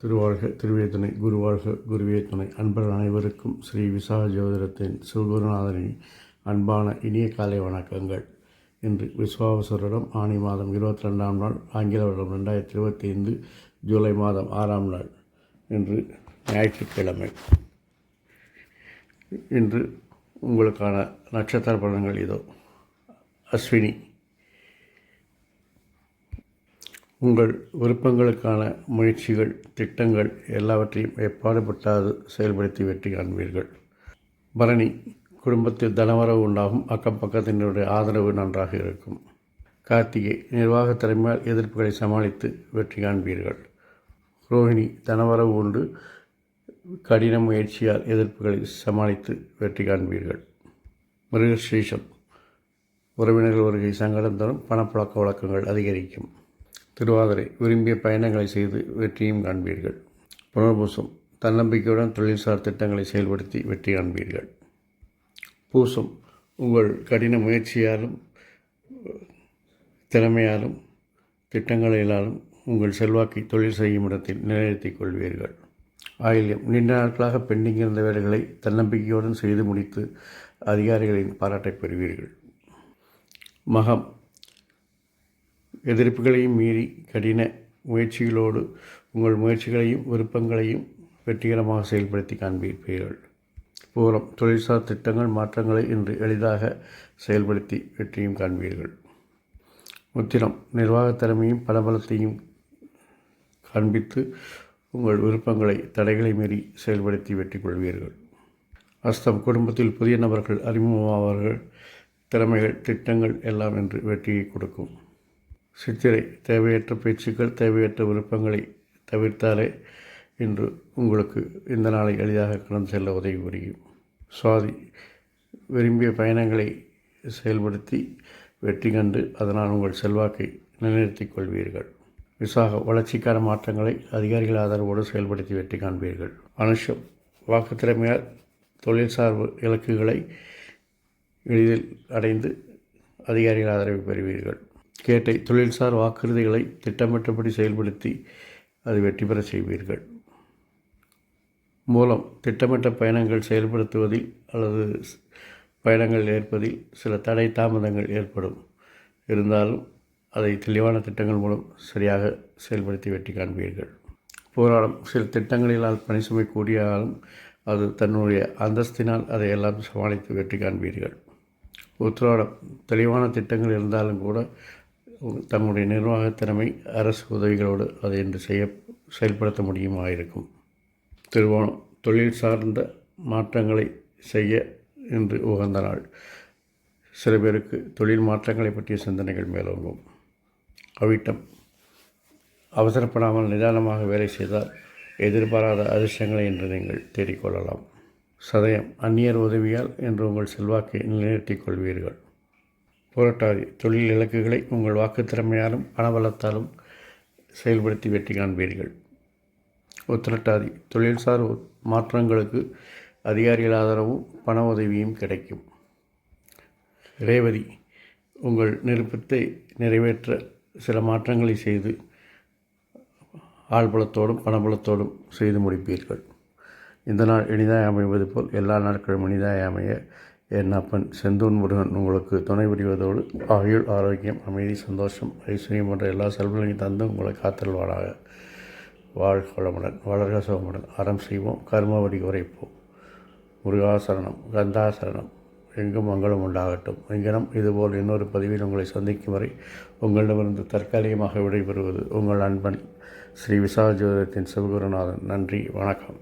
திருவாழ்க திருவே துணை குருவாழ்க அன்பர் அனைவருக்கும் ஸ்ரீ விசா ஜோதிடத்தின் சிவகுருநாதனின் அன்பான இனிய காலை வணக்கங்கள். இன்று விஸ்வாவசரிடம் ஆணி மாதம் இருபத்தி ரெண்டாம் நாள் ஆங்கில வருடம் ரெண்டாயிரத்தி இருபத்தி ஐந்து ஜூலை மாதம் ஆறாம் நாள் இன்று ஞாயிற்றுக்கிழமை. இன்று உங்களுக்கான நட்சத்திர பலன்கள் இதோ. அஸ்வினி. உங்கள் விருப்பங்களுக்கான முயற்சிகள் திட்டங்கள் எல்லாவற்றையும் எப்பாடுபட்டாது செயல்படுத்தி வெற்றி காண்பீர்கள். பரணி குடும்பத்தில் தனவரவு உண்டாகும் அக்கம் பக்கத்தினருடைய ஆதரவு நன்றாக இருக்கும். கார்த்திகை நிர்வாக திறமையால் எதிர்ப்புகளை சமாளித்து வெற்றி காண்பீர்கள். ரோஹிணி தனவரவு உண்டு கடின முயற்சியால் எதிர்ப்புகளை சமாளித்து வெற்றி காண்பீர்கள். மிருகஸ்ரீஷம் உறவினர்கள் வருகை சங்கடம் தரும் பணப்பழக்க வழக்கங்கள் அதிகரிக்கும். திருவாதிரை. விரும்பிய பயணங்களை செய்து வெற்றியும் காண்பீர்கள். புனர்பூசம். தன்னம்பிக்கையுடன் தொழில்சார் திட்டங்களை செயல்படுத்தி வெற்றி காண்பீர்கள். பூசம். உங்கள் கடின முயற்சியாலும் திறமையாலும் திட்டங்களினாலும் உங்கள் செல்வாக்கை தொழில் செய்யும் இடத்தில் நிலைநிறுத்திக் கொள்வீர்கள். ஆயில்யம். நீண்ட நாட்களாக பெண்டிங் இருந்த வேலைகளை தன்னம்பிக்கையுடன் செய்து முடித்து அதிகாரிகளின் பாராட்டை பெறுவீர்கள். மகம். எதிர்ப்புகளையும் மீறி கடின முயற்சிகளோடு உங்கள் முயற்சிகளையும் விருப்பங்களையும் வெற்றிகரமாக செயல்படுத்தி காண்பிப்பீர்கள். பூரம். தொழில்சார் திட்டங்கள் மாற்றங்களை இன்று எளிதாக செயல்படுத்தி வெற்றியும் காண்பீர்கள். முத்திரம். நிர்வாகத் திறமையும் பலபலத்தையும் காண்பித்து உங்கள் விருப்பங்களை தடைகளை மீறி செயல்படுத்தி வெற்றி கொள்வீர்கள். அஸ்தம் குடும்பத்தில் புதிய நபர்கள் அறிமுகமாவார்கள் திறமைகள் திட்டங்கள் எல்லாம் என்று வெற்றியை கொடுக்கும். சித்திரை தேவையற்ற பேச்சுக்கள் தேவையற்ற விருப்பங்களை தவிர்த்தாலே இன்று உங்களுக்கு இந்த நாளை எளிதாக கடந்து செல்ல உதவி புரியும். சுவாதி விரும்பிய பயணங்களை செயல்படுத்தி வெற்றி கண்டு அதனால் உங்கள் செல்வாக்கை நிலைநிறுத்திக் கொள்வீர்கள். விசாக வளர்ச்சிக்கான மாற்றங்களை அதிகாரிகள் ஆதரவோடு செயல்படுத்தி வெற்றி காண்பீர்கள். அனுஷம் வாக்குத்திறமையால் தொழில் சார்பு இலக்குகளை எளிதில் அடைந்து அதிகாரிகள் ஆதரவை பெறுவீர்கள். கேட்டை தொழில்சார் வாக்குறுதிகளை திட்டமிட்டபடி செயல்படுத்தி அது வெற்றி பெற செய்வீர்கள். மூலம் திட்டமிட்ட பயணங்கள் செயல்படுத்துவதில் அல்லது பயணங்கள் ஏற்பதில் சில தடை தாமதங்கள் ஏற்படும். இருந்தாலும் அதை தெளிவான திட்டங்கள் மூலம் சரியாக செயல்படுத்தி வெற்றி காண்பீர்கள். போராடம் சில திட்டங்களினால் பணி சுமை கூடியாலும் அது தன்னுடைய அந்தஸ்தினால் அதையெல்லாம் சமாளித்து வெற்றி காண்பீர்கள். உத்திராடம் தெளிவான திட்டங்கள் இருந்தாலும் கூட தங்களுடைய நிர்வாகத் திறமை அரசு உதவிகளோடு அதை இன்று செய்ய செயல்படுத்த முடியுமா இருக்கும் திருவோணம் தொழில் சார்ந்த மாற்றங்களை செய்ய இன்று உகந்த நாள். சில பேருக்கு தொழில் மாற்றங்களை பற்றிய சிந்தனைகள் மேலோங்கும். அவிட்டம். அவசரப்படாமல் நிதானமாக வேலை செய்தால் எதிர்பாராத அதிர்ஷ்டங்களை என்று நீங்கள் தேடிக்கொள்ளலாம். சதயம் அந்நியர் உதவியால் என்று உங்கள் செல்வாக்கை நிலைநிறுத்திக் கொள்வீர்கள். புரட்டாதி தொழில் இலக்குகளை உங்கள் வாக்குத்திறமையாலும் பணபலத்தாலும் செயல்படுத்தி வெற்றி காண்பீர்கள். உத்திரட்டாதி தொழில்சார் மாற்றங்களுக்கு அதிகாரிகள் ஆதரவும் பண உதவியும் கிடைக்கும். ரேவதி உங்கள் நிருப்பத்தை நிறைவேற்ற சில மாற்றங்களை செய்து ஆள்பலத்தோடும் பணபலத்தோடும் செய்து முடிப்பீர்கள். இந்த நாள் இனிதாய் அமைவது போல் எல்லா நாட்களும் இனிதாய் அமைய என் அப்பன் செந்தூன் முருகன் உங்களுக்கு துணை புரிவதோடு ஆயுள் ஆரோக்கியம் அமைதி சந்தோஷம் ஐஸ்வர்யம் போன்ற எல்லா செல்வங்களையும் தந்து உங்களை காத்தல்வாராக வாழ்க வளமுடன் வளர்க சுகமுடன் அறம் செய்வோம் கர்மவடி குறைப்போம் முருகாசரணம் கந்தாசரணம் எங்கும் மங்களம் உண்டாகட்டும். எங்கனம் இதுபோல் இன்னொரு பதிவில் உங்களை சந்திக்கும் வரை உங்களிடமிருந்து தற்காலிகமாக விடைபெறுவது உங்கள் அன்பன் ஸ்ரீ விசாஜோதத்தின் சிவகுருநாதன் நன்றி வணக்கம்.